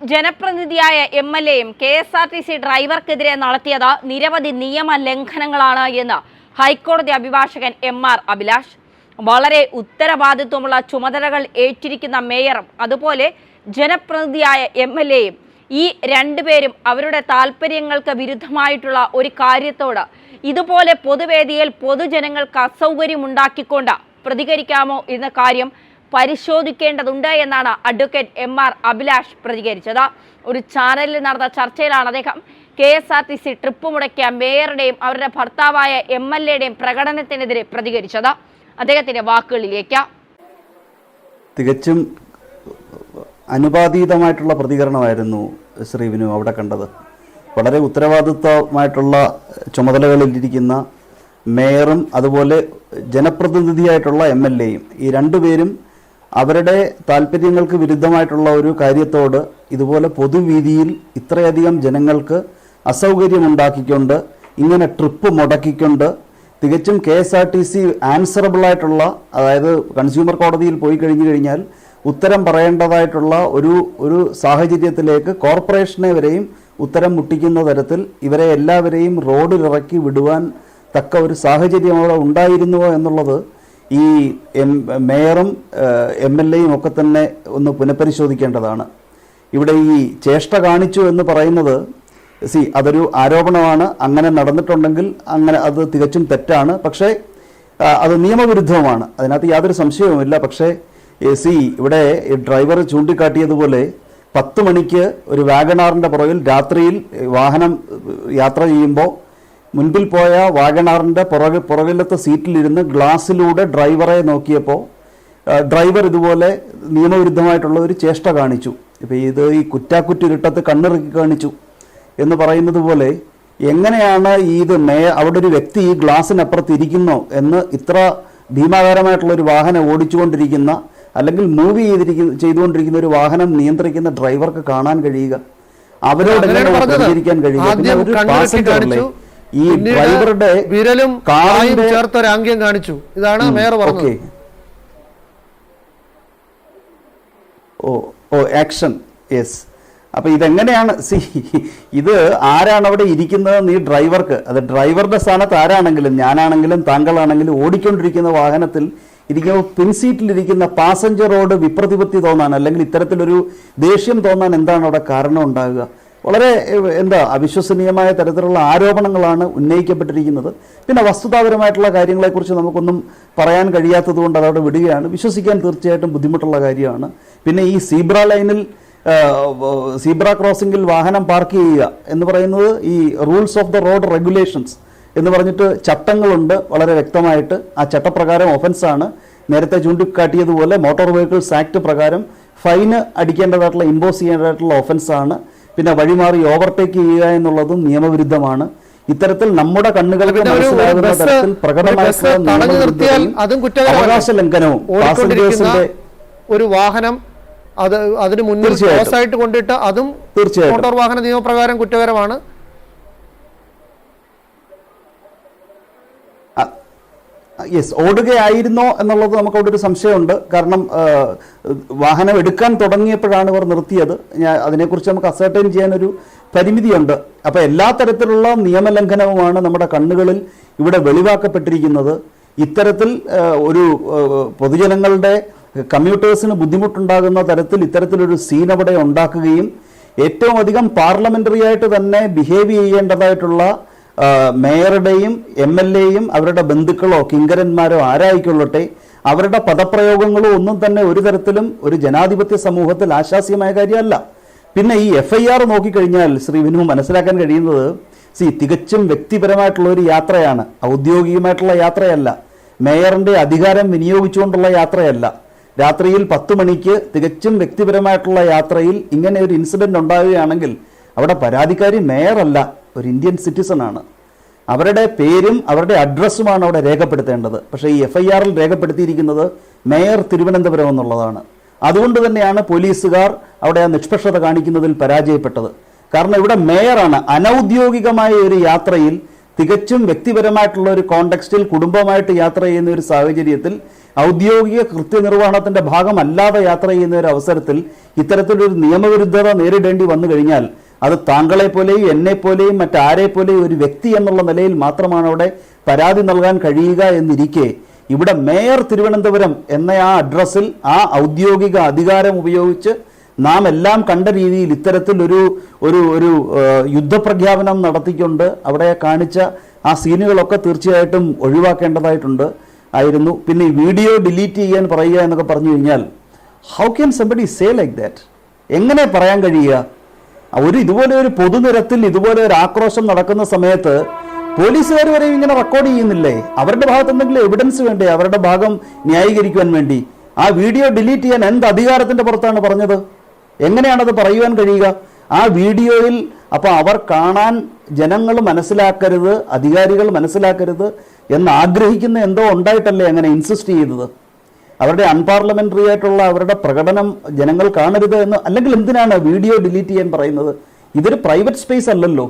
ജനപ്രതിനിധിയായ M L എയും K S R T C ഡ്രൈവർക്കെതിരെ നടത്തിയത് നിരവധി നിയമ ലംഘനങ്ങളാണ് എന്ന് ഹൈക്കോടതി അഭിഭാഷകൻ എം ആർ അഭിലാഷ്. വളരെ ഉത്തരവാദിത്വമുള്ള ചുമതലകൾ ഏറ്റിരിക്കുന്ന മേയറും അതുപോലെ ജനപ്രതിനിധിയായ എം എൽ എയും ഈ രണ്ടുപേരും അവരുടെ താല്പര്യങ്ങൾക്ക് വിരുദ്ധമായിട്ടുള്ള ഒരു കാര്യത്തോട് ഇതുപോലെ പൊതുവേദിയിൽ പൊതുജനങ്ങൾക്ക് അസൗകര്യമുണ്ടാക്കിക്കൊണ്ട് പ്രതികരിക്കാമോ എന്ന കാര്യം പരിശോധിക്കേണ്ടതുണ്ട് എന്നാണ് അഡ്വക്കേറ്റ് എം ആർ അഭിലാഷ് പ്രതികരിച്ചത്. ഒരു ചാനലിൽ നടന്ന ചർച്ചയിലാണ് അദ്ദേഹം K S R T C trip മുടക്കിയ മേയറുടെയും അവരുടെ ഭർത്താവായ എം എൽ എയുടെയും പ്രകടനത്തിനെതിരെ പ്രതികരിച്ചത്. അദ്ദേഹത്തിന്റെ വാക്കുകളിലേക്ക്. തികച്ചും അനുപാതീതമായിട്ടുള്ള പ്രതികരണമായിരുന്നു ശ്രീവിനു അവിടെ കണ്ടത്. വളരെ ഉത്തരവാദിത്വമായിട്ടുള്ള ചുമതലകളിലിരിക്കുന്ന മേയറും അതുപോലെ ജനപ്രതിനിധിയായിട്ടുള്ള എം എൽ എയും ഈ രണ്ടുപേരും അവരുടെ താല്പര്യങ്ങൾക്ക് വിരുദ്ധമായിട്ടുള്ള ഒരു കാര്യത്തോട് ഇതുപോലെ പൊതുവീതിയിൽ ഇത്രയധികം ജനങ്ങൾക്ക് അസൗകര്യമുണ്ടാക്കിക്കൊണ്ട് ഇങ്ങനെ ട്രിപ്പ് മുടക്കിക്കൊണ്ട് തികച്ചും K S R T C ആൻസറബിളായിട്ടുള്ള അതായത് കൺസ്യൂമർ കോടതിയിൽ പോയി കഴിഞ്ഞു കഴിഞ്ഞാൽ ഉത്തരം പറയേണ്ടതായിട്ടുള്ള ഒരു ഒരു സാഹചര്യത്തിലേക്ക് കോർപ്പറേഷനെ വരെയും ഉത്തരം മുട്ടിക്കുന്ന തരത്തിൽ ഇവരെ എല്ലാവരെയും റോഡിലിറക്കി വിടുവാൻ തക്ക ഒരു സാഹചര്യം അവിടെ ഉണ്ടായിരുന്നുവോ എന്നുള്ളത് ഈ എം മേയറും എം എൽ എയും ഒക്കെ തന്നെ ഒന്ന് പുനഃപരിശോധിക്കേണ്ടതാണ്. ഇവിടെ ഈ ചേഷ്ട കാണിച്ചു എന്ന് പറയുന്നത് സി അതൊരു ആരോപണമാണ്. അങ്ങനെ നടന്നിട്ടുണ്ടെങ്കിൽ അങ്ങനെ അത് തികച്ചും തെറ്റാണ്. പക്ഷേ അത് നിയമവിരുദ്ധവുമാണ്. അതിനകത്ത് യാതൊരു സംശയവുമില്ല. പക്ഷേ സി ഇവിടെ ഡ്രൈവർ ചൂണ്ടിക്കാട്ടിയതുപോലെ പത്ത് മണിക്ക് ഒരു വാഗണാറിന്റെ പുറകിൽ രാത്രിയിൽ വാഹനം യാത്ര ചെയ്യുമ്പോൾ മുൻപിൽ പോയ വാഗണാറിന്റെ പുറകെ പുറകിലത്തെ സീറ്റിലിരുന്ന് ഗ്ലാസ്സിലൂടെ ഡ്രൈവറെ നോക്കിയപ്പോൾ ഡ്രൈവർ ഇതുപോലെ നിയമവിരുദ്ധമായിട്ടുള്ള ഒരു ചേഷ്ട കാണിച്ചു. ഇപ്പോൾ ഇത് ഈ കുറ്റാക്കുറ്റിരുട്ടത്ത് കണ്ണിറുക്കി കാണിച്ചു എന്ന് പറയുന്നത് പോലെ എങ്ങനെയാണ് ഈ ഇത് മേ അവിടെ ഒരു വ്യക്തി ഈ ഗ്ലാസ്സിനപ്പുറത്ത് ഇരിക്കുന്നോ എന്ന് ഇത്ര ഭീമാകാരമായിട്ടുള്ള ഒരു വാഹനം ഓടിച്ചുകൊണ്ടിരിക്കുന്ന അല്ലെങ്കിൽ മൂവ് ചെയ്തിരിക്കുന്ന ചെയ്തുകൊണ്ടിരിക്കുന്ന ഒരു വാഹനം നിയന്ത്രിക്കുന്ന ഡ്രൈവർക്ക് കാണാൻ കഴിയുക? അവരോട് എങ്ങനെ പ്രതികരിക്കാൻ കഴിയുക? പിന്നെ ഒരു? കാണിച്ചു. ഈ ഡ്രൈവറുടെ വിരലും കായും ചേർത്ത ഒരു ആംഗ്യം കാണിച്ചു. ഇതാണ് മേയർ പറഞ്ഞത്. ഓ ഓ ആക്ഷൻ യെസ് അപ്പൊ ഇതെങ്ങനെയാണ്? സി ഇത് ആരാണ് അവിടെ ഇരിക്കുന്നത് നീ ഡ്രൈവർക്ക് അത് ഡ്രൈവറുടെ സ്ഥാനത്ത് ആരാണെങ്കിലും ഞാനാണെങ്കിലും താങ്കളാണെങ്കിലും ഓടിക്കൊണ്ടിരിക്കുന്ന വാഹനത്തിൽ ഇരിക്കുമ്പോൾ പിൻസീറ്റിലിരിക്കുന്ന പാസഞ്ചറോട് വിപ്രതിപത്തി തോന്നാൻ അല്ലെങ്കിൽ ഇത്തരത്തിലൊരു ദേഷ്യം തോന്നാൻ എന്താണ് അവിടെ കാരണം ഉണ്ടാകുക? വളരെ എന്താ അവിശ്വസനീയമായ തരത്തിലുള്ള ആരോപണങ്ങളാണ് ഉന്നയിക്കപ്പെട്ടിരിക്കുന്നത്. പിന്നെ വസ്തുതാപരമായിട്ടുള്ള കാര്യങ്ങളെക്കുറിച്ച് നമുക്കൊന്നും പറയാൻ കഴിയാത്തത് കൊണ്ട് അതവിടെ വിടുകയാണ്. വിശ്വസിക്കാൻ തീർച്ചയായിട്ടും ബുദ്ധിമുട്ടുള്ള കാര്യമാണ്. പിന്നെ ഈ സീബ്ര ലൈനിൽ സീബ്ര ക്രോസിംഗിൽ വാഹനം പാർക്ക് ചെയ്യുക എന്ന് പറയുന്നത് ഈ rules of the road regulations എന്ന് പറഞ്ഞിട്ട് ചട്ടങ്ങളുണ്ട്. വളരെ വ്യക്തമായിട്ട് ആ ചട്ടപ്രകാരം ഒഫൻസാണ്. നേരത്തെ ചൂണ്ടിക്കാട്ടിയതുപോലെ മോട്ടോർ വെഹിക്കിൾസ് ആക്ട് പ്രകാരം ഫൈന് അടിക്കേണ്ടതായിട്ടുള്ള ഇമ്പോസ് ചെയ്യേണ്ടതായിട്ടുള്ള ഒഫൻസാണ്. പിന്നെ വഴിമാറി ഓവർടേക്ക് ചെയ്യുക എന്നുള്ളതും നിയമവിരുദ്ധമാണ് ഇത്തരത്തിൽ നമ്മുടെ കണ്ണുകൾക്ക് മനസ്സിലാകുന്ന തരത്തിൽ പ്രകടമായ തടഞ്ഞു നിർത്തിയാൽ അതും കുറ്റകരമല്ലേ? അവകാശ ലംഘനവും ഒരു വാഹനം അത് അതിന് മുന്നിൽ. ക്രോസ് ആയിട്ട് കൊണ്ടിട്ട് അതും. മോട്ടോർ വാഹന നിയമപ്രകാരം കുറ്റകരമാണ് യെസ് ഓടുകയായിരുന്നോ എന്നുള്ളത് നമുക്ക് അവിടെ ഒരു സംശയമുണ്ട്. കാരണം വാഹനം എടുക്കാൻ തുടങ്ങിയപ്പോഴാണ് ഇവർ നിർത്തിയത്. ഞാൻ അതിനെക്കുറിച്ച് നമുക്ക് അസർട്ടൈൻ ചെയ്യാനൊരു പരിമിതിയുണ്ട്. അപ്പോൾ എല്ലാ തരത്തിലുള്ള നിയമലംഘനവുമാണ് നമ്മുടെ കണ്ണുകളിൽ ഇവിടെ വെളിവാക്കപ്പെട്ടിരിക്കുന്നത്. ഇത്തരത്തിൽ ഒരു പൊതുജനങ്ങളുടെ കമ്മ്യൂട്ടേഴ്സിന് ബുദ്ധിമുട്ടുണ്ടാകുന്ന തരത്തിൽ ഇത്തരത്തിലൊരു സീൻ അവിടെ ഉണ്ടാക്കുകയും ഏറ്റവും അധികം പാർലമെന്ററി ആയിട്ട് തന്നെ ബിഹേവ് ചെയ്യേണ്ടതായിട്ടുള്ള മേയറുടെയും എം എൽ എയും അവരുടെ ബന്ധുക്കളോ കിങ്കരന്മാരോ ആരായിക്കൊള്ളട്ടെ അവരുടെ പദപ്രയോഗങ്ങളോ ഒന്നും തന്നെ ഒരു തരത്തിലും ഒരു ജനാധിപത്യ സമൂഹത്തിൽ ആശാസ്യമായ കാര്യമല്ല. പിന്നെ ഈ എഫ് ഐ ആർ നോക്കിക്കഴിഞ്ഞാൽ ശ്രീ വിനു മനസ്സിലാക്കാൻ കഴിയുന്നത് സി തികച്ചും വ്യക്തിപരമായിട്ടുള്ള ഒരു യാത്രയാണ്. ഔദ്യോഗികമായിട്ടുള്ള യാത്രയല്ല. മേയറിന്റെ അധികാരം വിനിയോഗിച്ചുകൊണ്ടുള്ള യാത്രയല്ല. രാത്രിയിൽ പത്ത് മണിക്ക് തികച്ചും വ്യക്തിപരമായിട്ടുള്ള യാത്രയിൽ ഇങ്ങനെ ഒരു ഇൻസിഡന്റ് ഉണ്ടാവുകയാണെങ്കിൽ അവിടെ പരാതിക്കാരി മേയറല്ല ഒരു ഇന്ത്യൻ സിറ്റിസൺ ആണ്. അവരുടെ പേരും അവരുടെ അഡ്രസ്സുമാണ് അവിടെ രേഖപ്പെടുത്തേണ്ടത്. പക്ഷേ ഈ എഫ് ഐ ആറിൽ രേഖപ്പെടുത്തിയിരിക്കുന്നത് മേയർ തിരുവനന്തപുരം എന്നുള്ളതാണ്. അതുകൊണ്ട് തന്നെയാണ് പോലീസുകാർ അവിടെ ആ നിഷ്പക്ഷത കാണിക്കുന്നതിൽ പരാജയപ്പെട്ടത്. കാരണം ഇവിടെ മേയറാണ്. അനൗദ്യോഗികമായ ഒരു യാത്രയിൽ തികച്ചും വ്യക്തിപരമായിട്ടുള്ള ഒരു കോണ്ടെക്സ്റ്റിൽ കുടുംബമായിട്ട് യാത്ര ചെയ്യുന്ന ഒരു സാഹചര്യത്തിൽ ഔദ്യോഗിക കൃത്യനിർവഹണത്തിന്റെ ഭാഗമല്ലാതെ യാത്ര ചെയ്യുന്ന ഒരു അവസരത്തിൽ ഇത്തരത്തിലൊരു നിയമവിരുദ്ധത നേരിടേണ്ടി വന്നു കഴിഞ്ഞാൽ അത് താങ്കളെ പോലെയും എന്നെ പോലെയും മറ്റാരെ പോലെയും ഒരു വ്യക്തി എന്നുള്ള നിലയിൽ മാത്രമാണ് അവിടെ പരാതി നൽകാൻ കഴിയുക എന്നിരിക്കെ ഇവിടെ മേയർ തിരുവനന്തപുരം എന്ന ആ അഡ്രസ്സിൽ ആ ഔദ്യോഗിക അധികാരം ഉപയോഗിച്ച് നാം എല്ലാം കണ്ട രീതിയിൽ ഇത്തരത്തിൽ ഒരു ഒരു ഒരു യുദ്ധപ്രഖ്യാപനം നടത്തിക്കൊണ്ട് അവിടെ കാണിച്ച ആ സീനുകളൊക്കെ തീർച്ചയായിട്ടും ഒഴിവാക്കേണ്ടതായിട്ടുണ്ട് ആയിരുന്നു. പിന്നെ ഈ വീഡിയോ ഡിലീറ്റ് ചെയ്യാൻ പറയുക എന്നൊക്കെ പറഞ്ഞു കഴിഞ്ഞാൽ how can somebody say like that എങ്ങനെ പറയാൻ കഴിയുക? ഒരു ഇതുപോലെ ഒരു പൊതുനിരത്തിൽ ഇതുപോലെ ഒരു ആക്രോശം നടക്കുന്ന സമയത്ത് പോലീസുകാർ വരെ ഇങ്ങനെ റെക്കോർഡ് ചെയ്യുന്നില്ലേ? അവരുടെ ഭാഗത്ത് എന്തെങ്കിലും എവിഡൻസ് വേണ്ടേ? അവരുടെ ഭാഗം ന്യായീകരിക്കുവാൻ വേണ്ടി. ആ വീഡിയോ ഡിലീറ്റ് ചെയ്യാൻ എന്ത് അധികാരത്തിന്റെ പുറത്താണ് പറഞ്ഞത്? എങ്ങനെയാണത് പറയുവാൻ കഴിയുക? ആ വീഡിയോയിൽ അപ്പോൾ അവർ കാണാൻ ജനങ്ങൾ മനസ്സിലാക്കരുത് അധികാരികൾ മനസ്സിലാക്കരുത് എന്ന് ആഗ്രഹിക്കുന്ന എന്തോ ഉണ്ടായിട്ടല്ലേ അങ്ങനെ ഇൻസിസ്റ്റ് ചെയ്തത്? അവരുടെ അൺപാർലമെന്ററി ആയിട്ടുള്ള അവരുടെ പ്രകടനം ജനങ്ങൾ കാണരുത് എന്ന് അല്ലെങ്കിൽ എന്തിനാണ് വീഡിയോ ഡിലീറ്റ് ചെയ്യാൻ പറയുന്നത്? ഇതൊരു പ്രൈവറ്റ് സ്പേസ് അല്ലല്ലോ.